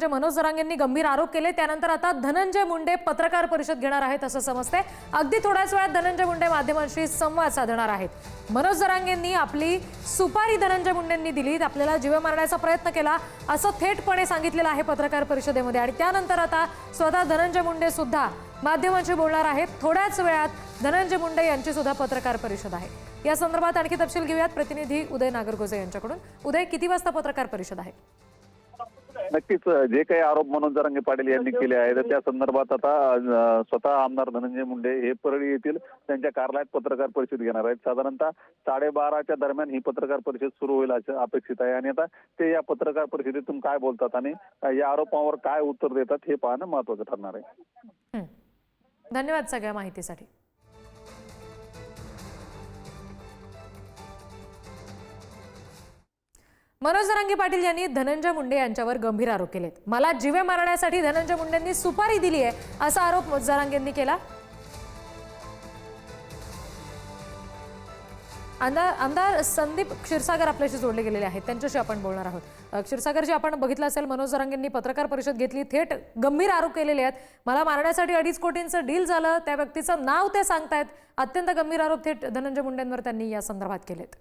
जे मनोज जरांगेंनी गंभीर आरोप केले. त्यानंतर आता धनंजय मुंडे पत्रकार परिषद घेणार आहेत असं समजते अगदी थोड्याच वेळात धनंजय मुंडे माध्यमांशी संवाद साधणार आहेत. मनोज जरांगेंनी आपली सुपारी धनंजय मुंडेंनी दिली आपल्याला जीव मारण्याचा प्रयत्न केला असं थेटपणे सांगितलेलं आहे पत्रकार परिषदेमध्ये. आणि त्यानंतर आता स्वतः धनंजय मुंडे सुद्धा माध्यमांशी बोलणार आहेत. थोड्याच वेळात धनंजय मुंडे यांची सुद्धा पत्रकार परिषद आहे. या संदर्भात आणखी तपशील घेऊयात. प्रतिनिधी उदय नागरगोजे यांच्याकडून. उदय किती वाजता पत्रकार परिषद आहे? नक्कीच जे काही आरोप मनोज जरांगे पाटील यांनी केले आहेत त्या संदर्भात आता स्वतः आमदार धनंजय मुंडे हे परळी येथील त्यांच्या कार्यालयात पत्रकार परिषद घेणार आहेत. साधारणतः साडेबाराच्या दरम्यान ही पत्रकार परिषद सुरू होईल असं अपेक्षित आहे. आणि आता ते या पत्रकार परिषदेतून काय बोलतात आणि या आरोपांवर काय उत्तर देतात हे पाहणं महत्वाचं ठरणार आहे. धन्यवाद सगळ्या माहितीसाठी. मनोज जरांगे पाटील यांनी धनंजय मुंडे यांच्यावर गंभीर आरोप केलेत. मला जीवे मारण्यासाठी धनंजय मुंडेंनी सुपारी दिली आहे असा आरोप जरांगेंनी केला. आमदार आमदार संदीप क्षीरसागर आपल्याशी जोडले गेलेले आहेत. त्यांच्याशी आपण बोलणार आहोत. क्षीरसागरजी आपण बघितलं असेल मनोज जरांगेंनी पत्रकार परिषद घेतली. थेट गंभीर आरोप केलेले आहेत. मला मारण्यासाठी अडीच कोटींचं डील झालं. त्या व्यक्तीचं नाव ते सांगतायत. अत्यंत गंभीर आरोप थेट धनंजय मुंडेंवर त्यांनी या संदर्भात केलेत.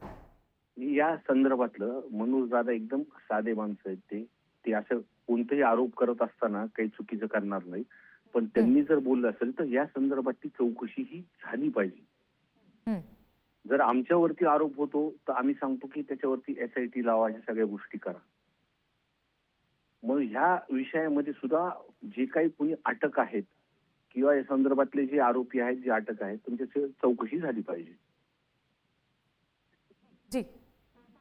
या संदर्भातलं मनोज दादा एकदम साधे माणसं आहेत ते. ते असं कोणतेही आरोप करत असताना काही चुकीचं करणार नाही. पण त्यांनी जर बोललं असेल तर या संदर्भात ती चौकशी ही झाली पाहिजे. जर आमच्यावरती आरोप होतो तर आम्ही सांगतो की त्याच्यावरती एस आय टी लावा ह्या सगळ्या गोष्टी करा. मग ह्या विषयामध्ये सुद्धा जे काही कोणी अटक आहेत किंवा या संदर्भातले जे आरोपी आहेत जे अटक आहेत त्यांची चौकशी झाली पाहिजे.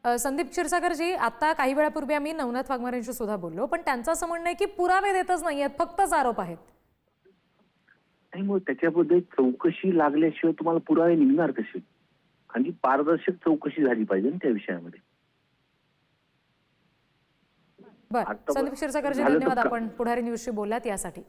संदीप क्षीरसागरजी आता काही वेळापूर्वी आम्ही नवनाथ वाघमारेंशी सुद्धा बोललो पण त्यांचं असं म्हणणं आहे की पुरावे देतच नाही आहेत फक्तच आरोप आहेत. नाही मग त्याच्याबद्दल चौकशी लागल्याशिवाय तुम्हाला पुरावे निघणार कसे? आणि पारदर्शक चौकशी झाली पाहिजे ना त्या विषयामध्ये. बरं संदीप क्षीरसागरजी धन्यवाद आपण पुढारी न्यूजशी बोललात यासाठी.